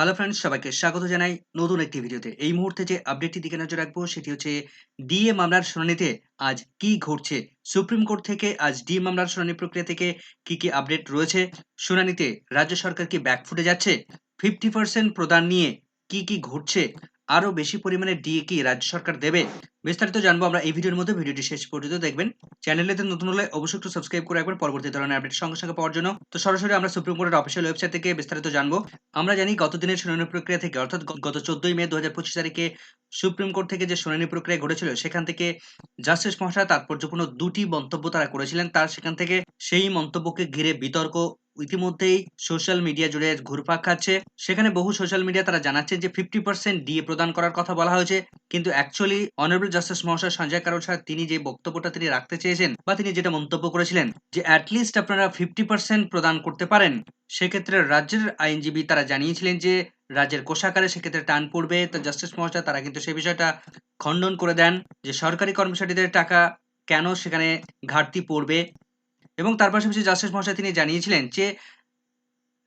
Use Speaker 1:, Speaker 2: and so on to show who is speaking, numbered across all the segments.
Speaker 1: Hello friends সবাইকে স্বাগত জানাই নতুন একটি ভিডিওতে এই মুহূর্তে যে আপডেটটি দিকে নজর রাখব, সেটি হচ্ছে ডিএ মামলার শুনানিতে আজ কি ঘটছে? সুপ্রিম কোর্ট থেকে আজ ডিএ মামলার শুনানি প্রক্রিয়া থেকে কি কি আপডেট রয়েছে? শুনানিতে রাজ্য সরকার কি ব্যাকফুটে যাচ্ছে? ফিফটি পার্সেন্ট প্রদান নিয়ে কি কি ঘটছে? আরও বেশি পরিমাণে ডিএ কি রাজ্য সরকার দেবে, বিস্তারিত জানব আমরা এই ভিডিওর মধ্যে। ভিডিওটি শেষ পর্যন্ত দেখবেন। চ্যানেলেতে নতুন হলে অবশ্যই একটু সাবস্ক্রাইব করে রাখবেন। পরবর্তী ধরনের আপডেট সঙ্গে সঙ্গে পাওয়ার জন্য। তো সরাসরি আমরা সুপ্রিম কোর্টের অফিসিয়াল ওয়েবসাইট থেকে বিস্তারিত জানব। আমরা জানি গত দিনের শুনানি প্রক্রিয়া থেকে, অর্থাৎ গত চোদ্দই মে দু হাজার পঁচিশ তারিখে সুপ্রিম কোর্ট থেকে যে শুনানি প্রক্রিয়া ঘটেছিল, সেখান থেকে জাস্টিস মহাশয় তাৎপর্যপূর্ণ দুটি মন্তব্য তারা করেছিলেন। তার সেখান থেকে সেই মন্তব্যকে ঘিরে বিতর্ক ইতিমধ্যেই সোশ্যাল মিডিয়া জুড়ে ঘুরপাক খাচ্ছে। সেখানে বহু সোশ্যাল মিডিয়া তারা জানাচ্ছে যে ফিফটি পার্সেন্ট ডিএ প্রদান করার কথা বলা হয়েছে। কিন্তু অ্যাকচুয়ালি অনারেবল জাস্টিস মহাশয় সঞ্জয় কারোল স্যার তিনি যে বক্তব্যটা তিনি রাখতে চেয়েছেন বা তিনি যেটা মন্তব্য করেছিলেন যে অ্যাটলিস্ট আপনারা ফিফটি পার্সেন্ট প্রদান করতে পারেন, সেক্ষেত্রে রাজ্যের আইনজীবী তারা জানিয়েছিলেন যে রাজ্যের কোষাগারে সেক্ষেত্রে টান পড়বে। তো জাস্টিস মহাশয় তারা কিন্তু সেই বিষয়টা খণ্ডন করে দেন যে সরকারি কর্মচারীদের টাকা কেন সেখানে ঘাটতি পড়বে। এবং তার পাশাপাশি জাস্টিস মহাশয় তিনি জানিয়েছিলেন যে,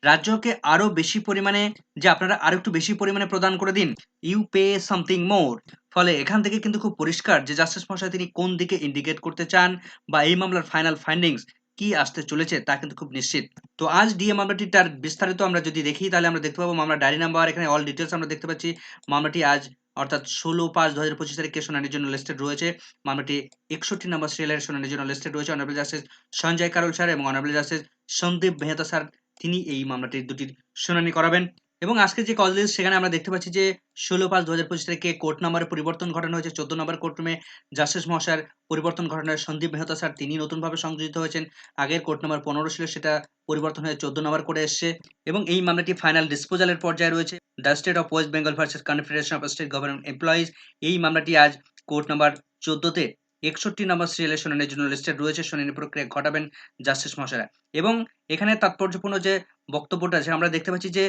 Speaker 1: রাজ্যকে আরও বেশি পরিমাণে, যে আপনারা আরও একটু বেশি পরিমাণে প্রদান করে দিন ইউ পে সামথিং মোর ফলে এখান থেকে কিন্তু খুব পরিষ্কার যে জাস্টিস মহাশয় তিনি কোন দিকে ইন্ডিকেট করতে চান বা এই মামলার ফাইনাল ফাইন্ডিংস কি আসতে চলেছে তা কিন্তু খুব নিশ্চিত। তো আজ ডিএ মামলাটি তার বিস্তারিত আমরা যদি দেখি, তাহলে আমরা দেখতে পাবো মামলা ডায়েরি নাম্বার এখানে অল ডিটেলস আমরা দেখতে পাচ্ছি। মামলাটি আজ অর্থাৎ ষোলো পাঁচ দু হাজার পঁচিশ তারিখে শুনানির জন্য লিস্টেড রয়েছে। মামলাটি একষট্টি নম্বর সিরিয়ালের শুনানির জন্য লিস্টেড রয়েছে। Honourable justice Sanjay Karol sir এবং honourable justice Sandeep Mehta sir, তিনি এই মামলাটির দুটির শুনানি করাবেন। এবং আজকে যে কল লিস্ট সেখানে আমরা দেখতে পাচ্ছি যে ষোলো পাঁচ দু হাজার পঁচিশ তারিখে কোর্ট নাম্বারে পরিবর্তন ঘটানো হয়েছে। চোদ্দ নম্বর কোর্টরুমে জাস্টিস মহাশয়ের পরিবর্তন ঘটানোর সন্দীপ মেহতা স্যার, তিনি নতুনভাবে সংযোজিত হয়েছেন। আগের কোর্ট নাম্বার পনেরো ছিল, সেটা পরিবর্তন হয়ে চোদ্দ নম্বর করে এসছে। এবং এই মামলাটি ফাইনাল ডিসপোজালের পর্যায়ে রয়েছে। The state of West Bengal versus confederation of state government employees এই মামলাটি আজ কোর্ট নাম্বার চোদ্দতে একষট্টি নম্বর সিরিয়ালের শুনানির জন্য লিস্টেড রয়েছে শুনানি প্রক্রিয়া ঘটাবেন জাস্টিস মহাশয়রা। এবং এখানে তাৎপর্যপূর্ণ যে বক্তব্যটা আছে আমরা দেখতে পাচ্ছি যে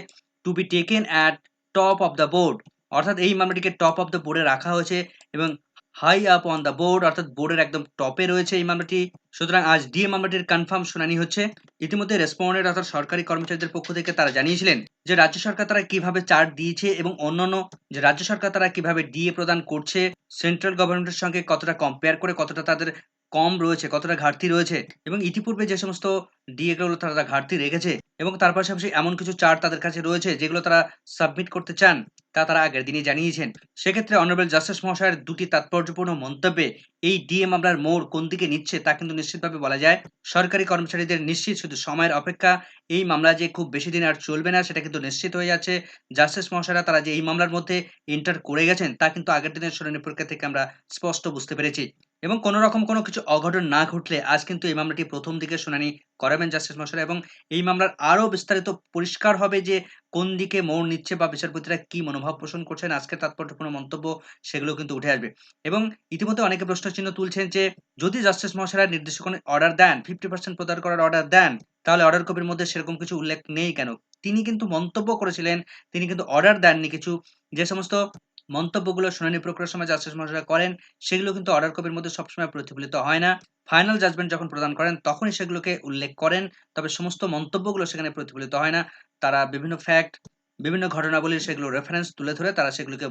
Speaker 1: to be taken at top of the board অর্থাৎ এই মামলাটিকে টপ অফ দ্য বোর্ডে রাখা হয়েছে এবং high up on the board অর্থাৎ বোর্ডের একদম টপে রয়েছে এই মামলাটি। সুতরাং আজ ডিএ মামলাটির কনফার্ম শুনানি হচ্ছে। ইতিমধ্যে রেসপন্ডেন্ট অর্থাৎ সরকারি কর্মচারীদের পক্ষ থেকে তারা জানিয়েছিলেন যে রাজ্য সরকার তারা কীভাবে চার্ট দিয়েছে এবং অন্যান্য যে রাজ্য সরকার তারা কীভাবে ডিএ প্রদান করছে সেন্ট্রাল গভর্নমেন্টের সঙ্গে কতটা কম্পেয়ার করে, কতটা তাদের কম রয়েছে, কতটা ঘাটতি রয়েছে এবং ইতিপূর্বে যে সমস্ত ডিএ গুলো তারা ঘাটতি রেখেছে এবং তার পাশাপাশি এমন কিছু চার্ট তাদের কাছে রয়েছে যেগুলো তারা সাবমিট করতে চান। তা তারা আগের দিনই জানিয়েছেন। সেক্ষেত্রে অনারেবল জাস্টিস মহাশয়ের দুটি তাৎপর্যপূর্ণ মন্তব্যে এই ডিএ মামলার মোড় কোন দিকে নিচ্ছে তা কিন্তু নিশ্চিতভাবে বলা যায়। সরকারি কর্মচারীদের নিশ্চিত শুধু সময়ের অপেক্ষা, এই মামলা যে খুব বেশি দিন আর চলবে না সেটা কিন্তু নিশ্চিত হয়ে যাচ্ছে। জাস্টিস মহাশয়রা তারা যে এই মামলার মধ্যে এন্টার করে গেছেন তা কিন্তু আগের দিনের শুনানি প্রক্রিয়া থেকে আমরা স্পষ্ট বুঝতে পেরেছি। এবং কোনো রকম কোনো কিছু অঘটন না ঘটলে আজ কিন্তু এই মামলাটি প্রথম দিকে শুনানি করাবেন জাস্টিস মহাশয়রা এবং এই মামলার আরও বিস্তারিত পরিষ্কার হবে যে কোন দিকে মোড় নিচ্ছে বা বিচারপতিরা কি মনোভাব পোষণ করছেন, আজকের তাৎপর্যপূর্ণ মন্তব্য সেগুলো কিন্তু উঠে আসবে। এবং ইতিমধ্যে অনেকে প্রশ্ন চিহ্ন তুলছেন যে যদি জাস্টিস মহাশয়রা নির্দিষ্ট কোনো অর্ডার দেন ফিফটি পার্সেন্ট প্রদান করার অর্ডার দেন, তাহলে অর্ডার কপির মধ্যে সেরকম কিছু উল্লেখ নেই কেন? তিনি কিন্তু মন্তব্য করেছিলেন, তিনি কিন্তু অর্ডার দেননি কিছু। যে সমস্ত মন্তব্যগুলো শুনানি প্রক্রিয়ার সময় জাস্টিস মহাশয়রা করেন, সেগুলো কিন্তু অর্ডার কপির মধ্যে সবসময় প্রতিফলিত হয় না। ফাইনাল জাজমেন্ট যখন প্রদান করেন, তখনই সেগুলোকে উল্লেখ করেন, তবে সমস্ত মন্তব্যগুলো সেখানে প্রতিফলিত হয় না। তারা বিভিন্ন ফ্যাক্ট বিভিন্ন ঘটনাবলীর সেগুলো রেফারেন্স তুলে ধরে তারা সেগুলোকে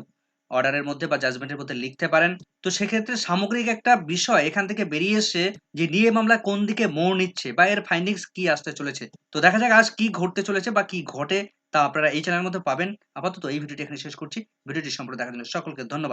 Speaker 1: অর্ডারের মধ্যে বা জাজমেন্টের মধ্যে লিখতে পারেন। তো সেক্ষেত্রে সামগ্রিক একটা বিষয় এখান থেকে বেরিয়ে এসে যে ডিএ মামলা কোন দিকে মোড় নিচ্ছে বা এর ফাইন্ডিংস কি আসতে চলেছে। তো দেখা যাক আজ কি ঘটতে চলেছে বা কি ঘটে। তা আপনারা এই চ্যানেলের মধ্যে পাবেন। আপাতত এই ভিডিওটি এখানে শেষ করছি। ভিডিওটি সম্পর্কে দেখার জন্য সকলকে ধন্যবাদ।